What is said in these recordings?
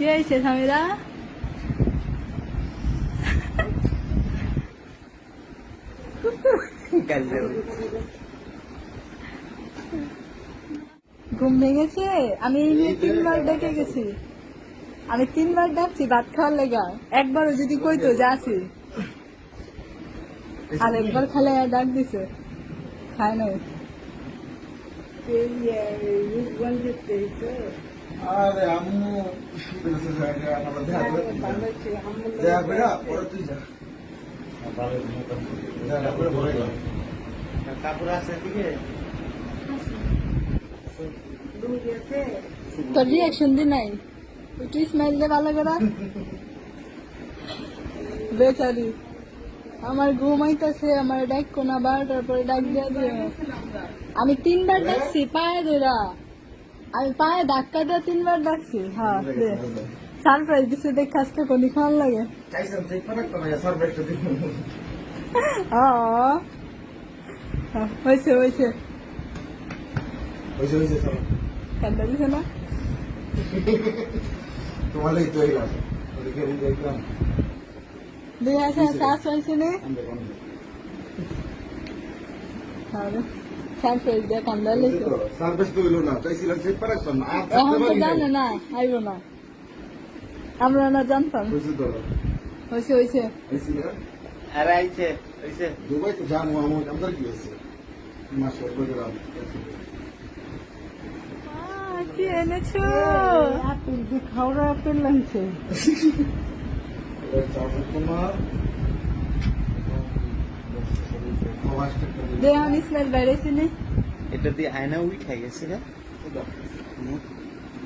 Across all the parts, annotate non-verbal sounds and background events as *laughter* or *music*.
কে আইছে সামিরা? ঘুম ভেঙেছে? আমি তিনবার ডেকে গেছি। আমি তিনবার ডাকছি, ভাত খাওয়ার লেগা। একবারও যদি কইতো, যে আসি আর একবার খালে ডাক দিছে। খায় নাই। আরে আম্মু দেখা করে পরে তুই যা দেখা কাপড় আছে দিকে তোর রিয়াকশন দি নাই একটু স্মাইল দে ভালো করে বেচারি আমার ঘুমাইতেছে আমার ডাক কোনা বারোটার পরে ডাক দিয়ে দিয়ে আমি তিনবার ডাকছি পায়ে ধরা আমি পায়ে ধাক্কা দিয়ে তিনবার ডাকছি হ্যাঁ সারপ্রাইজ দিছে দেখ আজকে কোনি খাওয়ার লাগে। দিব। হ্যাঁ হ্যাঁ, হয়েছে হয়েছে হয়েছে হয়েছে সব কান্দা দিছে না? তোমার লাগি তো দেখলাম। দুই না আমরা দিয়ে কান্দা তো। হইল না চাইছিলাম ঠিক পারে তো না আর এখন থাকতে তো পারি জানে না না আইব না। আমরা না জানতাম। হয়েছে তো। হয়েছে হয়েছে। হয়েছে না আর আইছে হইছে। দুবাই তো জানো আমার আমাদের কি হয়েছে? মাসে বললাম আহ, কি এনেছো? খাওয়া আপেল লাগছে *laughs* এটা দিয়ে আয়না উঠে গেছে রে।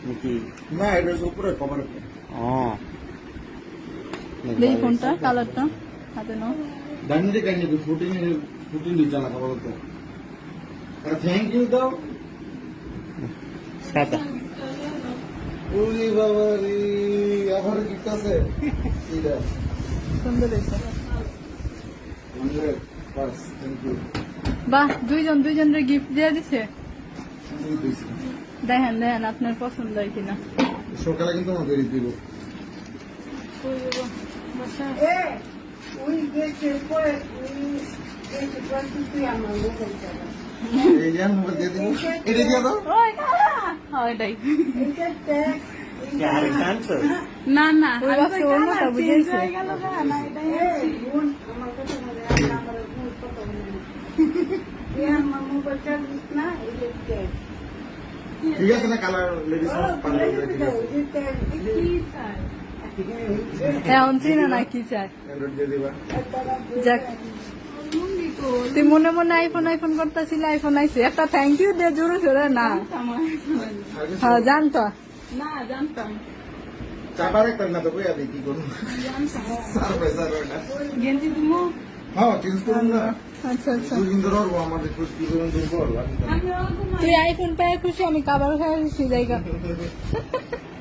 নাকি? না এটা উপরে কভার ও দেই ফোনটা কালারটা হাতে নাও। দামি দিকে ফুটিং ফুটিং দিচ্ছে না খাবার তো থ্যাংক ইউ দাও। সাদা। উলি বাবা রে আমার গিফট আছে? সুন্দর হয়েছে। বাহ দুইজন দুইজনের গিফট দিয়ে দিছে? দেখেন দেখেন আপনার পছন্দ হয় কিনা। সকালে কিন্তু আমার বেরিয়ে দিব এই যে মোবাইল দিয়ে দিব এটা দিয়ে দাও হ্যাঁ, এটাই না না বুঝেছে *laughs* ঠিক আছে না কালার লেডিস পাঞ্জাবি ঠিক আছে এখন চিনে না কি দিবা। যাক। তুই মনে মনে আইফোন আইফোন করতেছিল আইফোন আইছে। একটা থ্যাংক ইউ দে জোরে জোরে না। হ্যাঁ জানতো। না জানতাম। চাপার একটা না তো দিই কি আর ওটা গেঞ্জি দিমু হ্যাঁ চেঞ্জ করুন না। আচ্ছা আচ্ছা। ধরে ওর আমাদের করুন তুই আইফোন পেয়ে খুশি আমি কাবার খাই খুশি জায়গা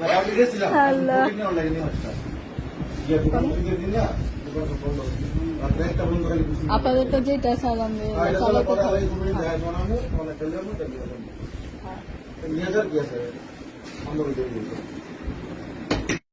না গেছিলাম। আল্লাহ। অনলাইনে দিন না দিছি আপাতত যেটা সালাম চালাতে পরে থাকো। আলাই তুমি দেখা বানাবো